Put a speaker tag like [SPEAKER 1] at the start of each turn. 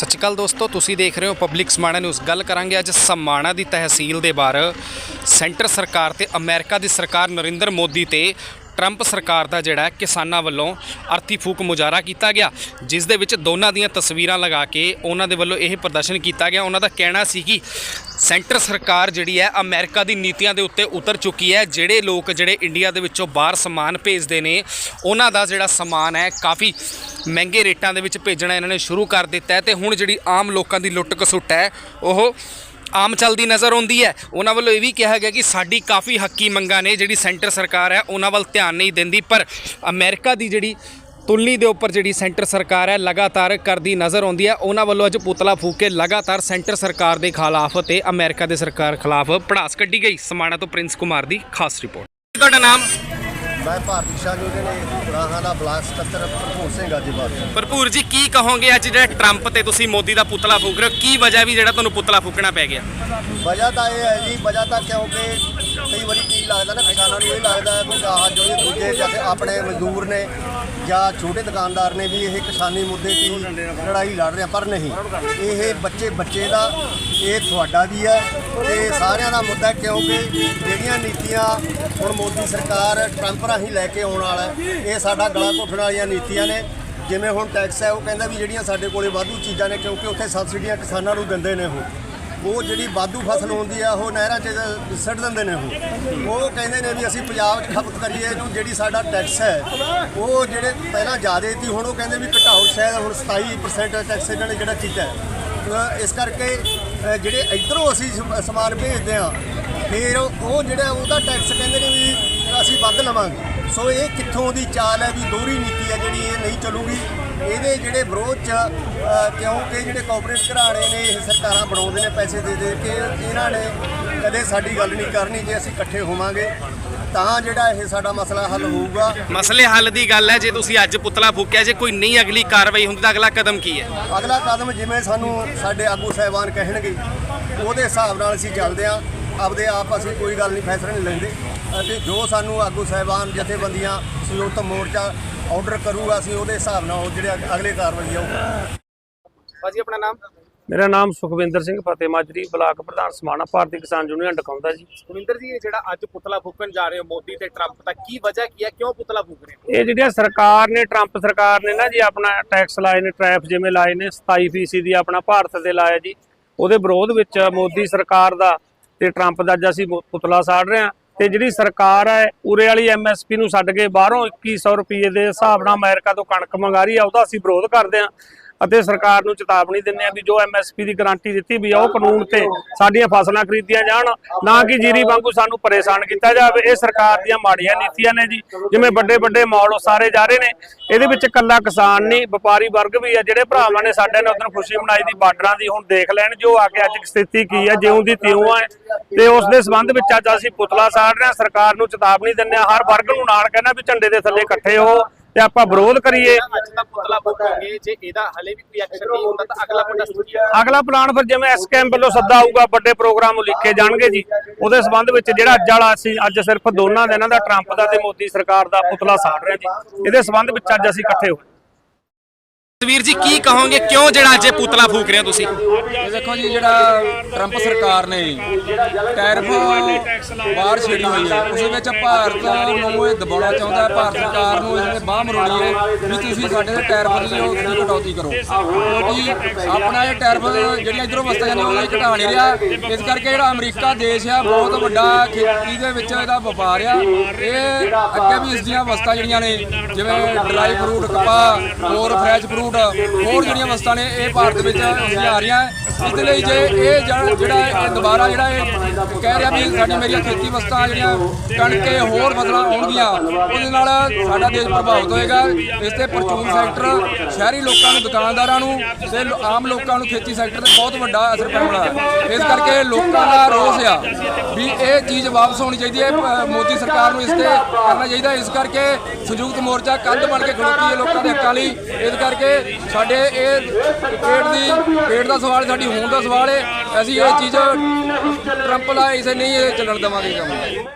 [SPEAKER 1] ਸਤਿ ਸ਼੍ਰੀ ਅਕਾਲ ਦੋਸਤੋ, ਤੁਸੀਂ ਦੇਖ ਰਹੇ ਹੋ ਪਬਲਿਕ ਸਮਾਣਾ ਨਿਊਜ਼ ਗੱਲ ਕਰਾਂਗੇ ਅੱਜ ਸਮਾਣਾ ਦੀ ਤਹਿਸੀਲ ਦੇ ਬਾਹਰ ਸੈਂਟਰ ਸਰਕਾਰ ਤੇ ਅਮਰੀਕਾ ਦੀ ਸਰਕਾਰ ਨਰਿੰਦਰ ਮੋਦੀ ਤੇ ਟਰੰਪ ਸਰਕਾਰ ਦਾ ਜਿਹੜਾ ਹੈ ਕਿਸਾਨਾਂ ਵੱਲੋਂ ਅਰਥੀ ਫੂਕ ਮੁਜ਼ਾਹਰਾ ਕੀਤਾ ਗਿਆ, ਜਿਸ ਦੇ ਵਿੱਚ ਦੋਨਾਂ ਦੀਆਂ ਤਸਵੀਰਾਂ ਲਗਾ ਕੇ ਉਹਨਾਂ ਦੇ ਵੱਲੋਂ ਇਹ ਪ੍ਰਦਰਸ਼ਨ ਕੀਤਾ ਗਿਆ। ਉਹਨਾਂ ਦਾ ਕਹਿਣਾ ਸੀ ਕਿ ਸੈਂਟਰ ਸਰਕਾਰ ਜਿਹੜੀ ਹੈ ਅਮਰੀਕਾ ਦੀ ਨੀਤੀਆਂ ਦੇ ਉੱਤੇ ਉਤਰ ਚੁੱਕੀ ਹੈ। ਜਿਹੜੇ ਲੋਕ ਜਿਹੜੇ ਇੰਡੀਆ ਦੇ ਵਿੱਚੋਂ ਬਾਹਰ ਸਮਾਨ ਭੇਜਦੇ ਨੇ, ਉਹਨਾਂ ਦਾ ਜਿਹੜਾ ਸਮਾਨ ਹੈ ਕਾਫੀ ਮਹਿੰਗੇ ਰੇਟਾਂ ਦੇ ਵਿੱਚ ਭੇਜਣਾ ਇਹਨਾਂ ਨੇ ਸ਼ੁਰੂ ਕਰ ਦਿੱਤਾ ਹੈ ਤੇ ਹੁਣ ਜਿਹੜੀ ਆਮ ਲੋਕਾਂ ਦੀ ਲੁੱਟ ਕਸੁੱਟ ਹੈ, ਉਹ ਆਮ ਚੱਲਦੀ ਨਜ਼ਰ ਆਉਂਦੀ ਹੈ। ਉਹਨਾਂ ਵੱਲੋਂ ਇਹ ਵੀ ਕਿਹਾ ਗਿਆ ਕਿ ਸਾਡੀ ਕਾਫੀ ਹੱਕੀ ਮੰਗਾਂ ਨੇ, ਜਿਹੜੀ ਸੈਂਟਰ ਸਰਕਾਰ ਹੈ, ਉਹਨਾਂ ਵੱਲ ਧਿਆਨ ਨਹੀਂ ਦਿੰਦੀ। ਪਰ ਅਮਰੀਕਾ ਦੀ ਜਿਹੜੀ ਤੁਲਨੀ ਦੇ ਉੱਪਰ ਜਿਹੜੀ ਸੈਂਟਰ ਸਰਕਾਰ ਹੈ, ਲਗਾਤਾਰ ਕਰਦੀ ਨਜ਼ਰ ਆਉਂਦੀ ਹੈ। ਉਹਨਾਂ ਵੱਲੋਂ ਅੱਜ ਪੁਤਲਾ ਫੂਕ ਕੇ ਲਗਾਤਾਰ ਸੈਂਟਰ ਸਰਕਾਰ ਦੇ ਖਿਲਾਫ ਤੇ ਅਮਰੀਕਾ ਦੇ ਸਰਕਾਰ ਖਿਲਾਫ ਪੜਾਸ ਕੱਢੀ ਗਈ। ਸਮਾਣਾ ਤੋਂ ਪ੍ਰਿੰਸ ਕੁਮਾਰ ਦੀ ਖਾਸ ਰਿਪੋਰਟ। ਤੁਹਾਡਾ ਨਾਮ?
[SPEAKER 2] ਮੈਂ ਭਾਰਤੀ ਸ਼ਾਹ ਜੀ ਦੇ ਨੇ ਰਾਹਾਂ ਦਾ ਬਲਾਕ ਸਕੱਤਰ ਭਰਪੂਰ ਸਿੰਘ ਗਾਜੀਬਾਦ
[SPEAKER 1] ਭਰਪੂਰ ਜੀ ਕੀ ਕਹੋਗੇ ਅੱਜ ਜਿਹੜਾ ਟਰੰਪ ਤੇ ਤੁਸੀਂ ਮੋਦੀ ਦਾ ਪੁਤਲਾ ਫੂਕ ਰਹੇ ਹੋ? ਕੀ ਵਜ੍ਹਾ ਵੀ ਜਿਹੜਾ ਤੁਹਾਨੂੰ ਪੁਤਲਾ ਫੂਕਣਾ ਪੈ ਗਿਆ?
[SPEAKER 2] ਵਜ੍ਹਾ ਤਾਂ ਇਹ ਹੈ ਜੀ ਵਜ੍ਹਾ ਤਾਂ ਕਿਉਂਕਿ ਕਈ ਵਾਰੀ ਕੀ ਲੱਗਦਾ ਨਾ ਕਿਸਾਨਾਂ ਨੂੰ ਇਹ ਲੱਗਦਾ ਹੈ ਕਿ ਆਹ ਜੋ ਇਹ ਦੂਜੇ ਜਿਵੇਂ ਆਪਣੇ ਮਜ਼ਦੂਰ ਨੇ ਜਾਂ ਛੋਟੇ ਦੁਕਾਨਦਾਰ ਨੇ ਵੀ ਇਹ ਕਿਸਾਨੀ ਮੁੱਦੇ ਦੀ ਲੜਾਈ ਲੜ ਰਹੇ ਆ, ਪਰ ਨਹੀਂ। ਇਹ ਬੱਚੇ ਬੱਚੇ ਦਾ, ਇਹ ਤੁਹਾਡਾ ਵੀ ਹੈ। ਤੇ ਸਾਰਿਆਂ ਦਾ ਮੁੱਦਾ ਕਿਉਂਕਿ ਜਿਹੜੀਆਂ ਨੀਤੀਆਂ ਹੁਣ ਮੋਦੀ ਸਰਕਾਰ ਟਰੰਪ ਰਾਹੀਂ ਲੈ ਕੇ ਆਉਣ ਵਾਲਾ ਇਹ ਸਾਡਾ ਗਲਾ ਘੁੱਟਣ ਵਾਲੀਆਂ ਨੀਤੀਆਂ ਨੇ। ਜਿਵੇਂ ਹੁਣ ਟੈਕਸ ਹੈ, ਉਹ ਕਹਿੰਦਾ ਵੀ ਜਿਹੜੀਆਂ ਸਾਡੇ ਕੋਲੇ ਵਾਧੂ ਚੀਜ਼ਾਂ ਨੇ, ਕਿਉਂਕਿ ਉੱਥੇ ਸਬਸਿਡੀਆਂ ਕਿਸਾਨਾਂ ਨੂੰ ਦਿੰਦੇ ਨੇ ਉਹ। ਉਹ ਜਿਹੜੀ ਵਾਧੂ ਫਸਲ ਹੁੰਦੀ ਆ, ਉਹ ਨਹਿਰਾਂ 'ਚ ਸਿੱਟ ਦਿੰਦੇ ਨੇ ਉਹ। ਉਹ ਕਹਿੰਦੇ ਨੇ ਵੀ ਅਸੀਂ ਪੰਜਾਬ 'ਚ ਖਪਤ ਕਰੀਏ, ਇਹਨੂੰ ਜਿਹੜੀ ਸਾਡਾ ਟੈਕਸ ਹੈ, ਉਹ ਜਿਹੜੇ ਪਹਿਲਾਂ ਜ਼ਿਆਦਾ ਸੀ ਹੁਣ ਉਹ ਕਹਿੰਦੇ ਵੀ ਘਟਾਓ। ਸ਼ਾਇਦ ਹੁਣ 27% ਟੈਕਸ ਇਹਨਾਂ ਨੇ ਜਿਹੜਾ ਕੀਤਾ ਇਸ ਕਰਕੇ ਜਿਹੜੇ ਇਧਰੋਂ ਅਸੀਂ ਸਮਾਨ ਭੇਜਦੇ ਆ ਫਿਰ ਉਹ ਜਿਹੜਾ ਉਹਦਾ ਟੈਕਸ ਕਹਿੰਦੇ ਨੇ ਵੀ ਅਸੀਂ ਵੱਧ ਲਵਾਂਗੇ। ਸੋ ਇਹ ਕਿੱਥੋਂ ਦੀ ਚਾਲ ਹੈ ਵੀ ਦੋਹਰੀ ਨੀਤੀ ਹੈ ਜਿਹੜੀ ਇਹ ਨਹੀਂ ਚੱਲੂਗੀ? ਇਹਦੇ ਜਿਹੜੇ ਵਿਰੋਧ ਚ ਕਿਉਂਕਿ ਜਿਹੜੇ ਕਾਰਪੋਰੇਟ ਘਰਾਣੇ ਨੇ ਇਹ ਸਰਕਾਰਾਂ ਬਣਾਉਂਦੇ ਨੇ ਪੈਸੇ ਦੇ ਦੇ ਕੇ ਇਹਨਾਂ ਨੇ ਕਦੇ ਸਾਡੀ ਗੱਲ ਨਹੀਂ ਕਰਨੀ ਜੇ ਅਸੀਂ ਇਕੱਠੇ ਹੋਵਾਂਗੇ। ਤਾਂ ਜਿਹੜਾ ਇਹ ਸਾਡਾ ਮਸਲਾ ਹੱਲ ਹੋਊਗਾ।
[SPEAKER 1] ਮਸਲੇ ਹੱਲ ਦੀ ਗੱਲ ਹੈ ਜੇ ਤੁਸੀਂ ਅੱਜ ਪੁਤਲਾ ਫੂਕਿਆ ਜੇ ਕੋਈ ਨਹੀਂ ਅਗਲੀ ਕਾਰਵਾਈ ਹੁੰਦੀ ਤਾਂ ਅਗਲਾ ਕਦਮ ਕੀ ਹੈ?
[SPEAKER 2] ਅਗਲਾ ਕਦਮ ਜਿਵੇਂ ਸਾਨੂੰ ਸਾਡੇ ਆਗੂ ਸਾਹਿਬਾਨ ਕਹਿਣਗੇ ਉਹਦੇ ਹਿਸਾਬ ਨਾਲ ਅਸੀਂ ਚੱਲਦੇ ਹਾਂ। ਆਪਦੇ ਆਪ ਅਸੀਂ ਕੋਈ ਗੱਲ ਨਹੀਂ ਫੈਸਲਾ ਨਹੀਂ ਲੈਂਦੇ। ਅਤੇ ਜੋ ਸਾਨੂੰ ਆਗੂ ਸਾਹਿਬਾਨ ਜਥੇਬੰਦੀਆਂ ਸੰਯੁਕਤ ਮੋਰਚਾ ਆਰਡਰ ਕਰੂਗਾ ਅਸੀਂ ਉਹਦੇ ਹਿਸਾਬ ਨਾਲ ਉਹ ਜਿਹੜੇ ਅਗ- ਅਗਲੇ ਕਾਰਵਾਈ ਆਊ
[SPEAKER 1] ਭਾਜੀ ਆਪਣਾ ਨਾਮ?
[SPEAKER 3] ਮੇਰਾ ਨਾਮ ਸੁਖਵਿੰਦਰ ਸਿੰਘ ਫਤਿਹ ਮਾਜਰੀ ਬਲਾਕ ਪ੍ਰਧਾਨ ਸਮਾਣਾ ਭਾਰਤੀ ਕਿਸਾਨ ਯੂਨੀਅਨ ਡਕਾਉਂਦਾ ਜੀ।
[SPEAKER 1] ਸੁਰਿੰਦਰ ਜੀ ਇਹ ਜਿਹੜਾ ਅੱਜ ਪੁਤਲਾ ਫੂਕਣ ਜਾ ਰਹੇ ਹੋ ਮੋਦੀ ਤੇ ਟਰੰਪ ਦਾ ਕੀ ਵਜ੍ਹਾ ਕੀ ਹੈ? ਕਿਉਂ ਪੁਤਲਾ ਫੂਕ ਰਹੇ ਹੋ?
[SPEAKER 3] ਇਹ ਜਿਹੜੀਆਂ ਸਰਕਾਰ ਨੇ ਟਰੰਪ ਸਰਕਾਰ ਨੇ ਨਾ ਜੀ ਆਪਣਾ ਟੈਕਸ ਲਾਏ ਨੇ ਟ੍ਰੈਫ ਜਿਵੇਂ ਲਾਏ ਨੇ 27% ਦੀ ਆਪਣਾ ਭਾਰਤ ਤੇ ਲਾਇਆ ਜੀ। ਉਹਦੇ ਵਿਰੋਧ ਵਿੱਚ ਮੋਦੀ ਸਰਕਾਰ ਦਾ ਤੇ ਟਰੰਪ ਦਾ ਅੱਜ ਅਸੀਂ ਪੁਤਲਾ ਸਾੜ ਰਹੇ ਹਾਂ। ਤੇ ਜਿਹੜੀ ਸਰਕਾਰ ਹੈ, ਉਰੇ ਵਾਲੀ ਐਮਐਸਪੀ ਨੂੰ ਛੱਡ ਕੇ ਬਾਹਰੋਂ 2100 ਰੁਪਏ ਦੇ ਹਿਸਾਬ ਨਾਲ ਅਮਰੀਕਾ ਤੋਂ ਕਣਕ ਮੰਗਾ ਰਹੀ ਆ ਉਹਦਾ ਅਸੀਂ ਵਿਰੋਧ ਕਰਦੇ ਹਾਂ। ਅਤੇ ਸਰਕਾਰ ਨੂੰ ਚੇਤਾਵਨੀ ਦਿੰਦੇ ਆ ਵੀ ਜੋ ਐਮਐਸਪੀ ਦੀ ਗਾਰੰਟੀ ਦਿੱਤੀ ਵੀ ਆ, ਉਹ ਕਾਨੂੰਨ ਤੇ ਸਾਡੀਆਂ ਫਸਲਾਂ ਖਰੀਦੀਆਂ ਜਾਣ, ਨਾ ਕਿ ਜੀਰੀ ਵਾਂਗੂ ਸਾਨੂੰ ਪਰੇਸ਼ਾਨ ਕੀਤਾ ਜਾਵੇ। ਇਹ ਸਰਕਾਰ ਦੀਆਂ ਮਾੜੀਆਂ ਨੀਤੀਆਂ ਨੇ ਜੀ। ਜਿਵੇਂ ਵੱਡੇ ਵੱਡੇ ਮਾਲ ਉਸਾਰੇ ਜਾ ਰਹੇ ਨੇ। ਇਹਦੇ ਵਿੱਚ ਕੱਲਾ ਕਿਸਾਨ ਨਹੀਂ, ਵਪਾਰੀ ਵਰਗ ਵੀ ਆ, ਜਿਹੜੇ ਭਰਾਵਾਂ ਨੇ ਸਾਡੇ ਨੇ ਉਦੋਂ ਖੁਸ਼ੀ ਮਨਾਈ ਦੀ, ਬਾਰਡਰਾਂ ਦੀ, ਹੁਣ ਦੇਖ ਲੈਣ ਜੋ ਆ ਕੇ ਅੱਜ ਸਥਿਤੀ ਕੀ ਹੈ ਜਿਉਂ ਦੀ ਤਿਉਂ ਹੈ ਤੇ ਉਸ ਦੇ ਸੰਬੰਧ ਵਿੱਚ ਅੱਜ ਅਸੀਂ ਪੁਤਲਾ ਸਾੜ ਰਹੇ ਹਾਂ। ਸਰਕਾਰ ਨੂੰ ਚੇਤਾਵਨੀ ਦਿੰਦੇ ਹਾਂ। ਹਰ ਵਰਗ ਨੂੰ ਨਾਲ ਕਹਿੰਦਾ ਵੀ ਝੰਡੇ ਦੇ ਥੱਲੇ ਇਕੱਠੇ ਹੋ। ਤੇ ਆਪਾਂ ਵਿਰੋਧ ਕਰੀਏ।
[SPEAKER 1] ਅੱਜ ਦਾ ਪੁਤਲਾ ਫੂਕੋਗੇ ਜੇ ਇਹਦਾ ਹਲੇ ਵੀ ਕੋਈ ਐਕਸ਼ਨ ਨਹੀਂ ਹੁੰਦਾ ਤਾਂ ਅਗਲਾ
[SPEAKER 3] ਪਲਾਨ ਫਿਰ ਜਿਵੇਂ ਐਸਕੇਐਮ ਵੱਲੋਂ ਸੱਦਾ ਆਊਗਾ ਵੱਡੇ ਪ੍ਰੋਗਰਾਮ ਲਿਖੇ ਜਾਣਗੇ ਜੀ। ਉਹਦੇ ਸੰਬੰਧ ਵਿੱਚ ਜਿਹੜਾ ਅੱਜ ਵਾਲਾ ਅਸੀਂ ਅੱਜ ਸਿਰਫ ਦੋਨਾਂ ਦਾ ਇਹਨਾਂ ਦਾ ਟਰੰਪ ਦਾ ਤੇ ਮੋਦੀ ਸਰਕਾਰ ਦਾ ਪੁਤਲਾ ਸਾੜ ਰਹੇ ਜੀ। ਇਹਦੇ ਸੰਬੰਧ ਵਿੱਚ ਅੱਜ ਅਸੀਂ ਇਕੱਠੇ ਹੋਏ।
[SPEAKER 1] ਵੀਰ ਜੀ, ਕੀ ਕਹੋਗੇ? ਕਿਉਂ ਜਿਹੜਾ ਅੱਜ ਇਹ ਪੁਤਲਾ ਫੂਕ ਰਹੇ ਹੋ ਤੁਸੀਂ?
[SPEAKER 4] ਇਹ ਦੇਖੋ ਜੀ, ਜਿਹੜਾ ਟਰੰਪ ਸਰਕਾਰ ਨੇ ਟੈਰਿਫ ਬਾਹਰ ਛੇੜੀ ਹੋਈ ਹੈ, ਉਸ ਵਿੱਚ ਭਾਰਤ ਨੂੰ ਇਹ ਦਬਾਉਣਾ ਚਾਹੁੰਦਾ ਹੈ, ਭਾਰਤ ਸਰਕਾਰ ਨੂੰ ਇਹਨੇ ਬਾਹ ਮਰੋੜੀ ਹੈ ਵੀ ਤੁਸੀਂ ਸਾਡੇ ਦੇ ਟੈਰਿਫ ਦੀ ਉਹ ਤੁਸੀਂ ਕਟੌਤੀ ਕਰੋ। ਕਿਉਂਕਿ ਆਪਣਾ ਇਹ ਟੈਰਫ ਜਿਹੜੀਆਂ ਇਧਰੋਂ ਵਸਤਾਂ ਜਾਂਦੀਆਂ ਉਹ ਘਟਾ ਨਹੀਂ ਰਿਹਾ। ਇਸ ਕਰਕੇ ਜਿਹੜਾ ਅਮਰੀਕਾ ਦੇਸ਼ ਆ, ਬਹੁਤ ਵੱਡਾ ਖੇਤੀ ਦੇ ਵਿੱਚ ਇਹਦਾ ਵਪਾਰ ਆ। ਇਹ ਅੱਗੇ ਵੀ ਇਸ ਦੀਆਂ ਵਸਤਾਂ ਜਿਹੜੀਆਂ ਨੇ, ਜਿਵੇਂ ਡਰਾਈ ਫਰੂਟ ਕਪਾਹ ਹੋਰ ਫਰੈਸ਼ ਫਰੂਟ ਹੋਰ ਜਿਹੜੀਆਂ ਵਸਤਾਂ ਨੇ ਇਹ ਭਾਰਤ ਵਿੱਚ ਹੁੰਦੀਆਂ ਆ ਰਹੀਆਂ ਇਸ ਦੇ ਲਈ ਜੇ ਇਹ ਜਿਹੜਾ ਇਹ ਦੁਬਾਰਾ ਜਿਹੜਾ ਇਹ ਕਹਿ ਰਿਹਾ ਵੀ ਸਾਡੀ ਮੇਰੀਆਂ ਖੇਤੀ ਵਸਤਾਂ ਜਿਹੜੀਆਂ ਕਣਕੇ ਹੋਰ ਫਸਲਾਂ ਆਉਣਗੀਆਂ ਉਹਦੇ ਨਾਲ ਸਾਡਾ ਦੇਸ਼ ਪ੍ਰਭਾਵਿਤ ਹੋਏਗਾ। ਇਸ ਤੇ ਪਰਚੂਨ ਸੈਕਟਰ ਸ਼ਹਿਰੀ ਲੋਕਾਂ ਨੂੰ ਦੁਕਾਨਦਾਰਾਂ ਨੂੰ ਤੇ ਆਮ ਲੋਕਾਂ ਨੂੰ ਖੇਤੀ ਸੈਕਟਰ ਤੇ ਬਹੁਤ ਵੱਡਾ ਅਸਰ ਪੈਣਾ ਹੈ। ਇਸ ਕਰਕੇ ਲੋਕਾਂ ਦਾ ਰੋਸ ਆ ਵੀ ਇਹ ਚੀਜ਼ ਵਾਪਸ ਹੋਣੀ ਚਾਹੀਦੀ ਹੈ। ਅ, ਮੋਦੀ ਸਰਕਾਰ ਨੂੰ ਇਸ ਤੇ ਕਰਨਾ ਚਾਹੀਦਾ। ਇਸ ਕਰਕੇ ਸੰਯੁਕਤ ਮੋਰਚਾ ਕੰਧ ਬਣ ਕੇ ਖੜੋਤੀ ਹੈ ਲੋਕਾਂ ਦੇ ਹੱਕਾਂ ਲਈ। ਇਸ ਕਰਕੇ ਸਾਡੇ ਇਹ ਪੇਟ ਦੀ ਪੇਟ ਦਾ ਸਵਾਲ ਸਾਡੀ ਹੋਣ ਦਾ ਸਵਾਲ ਹੈ ਅਸੀਂ ਇਹ ਚੀਜ਼ ਟਰੰਪ ਲਾ ਇਸੇ ਨਹੀਂ ਇਹ ਚੱਲਣ ਦੇਵਾਂਗੇ ਕੰਮ।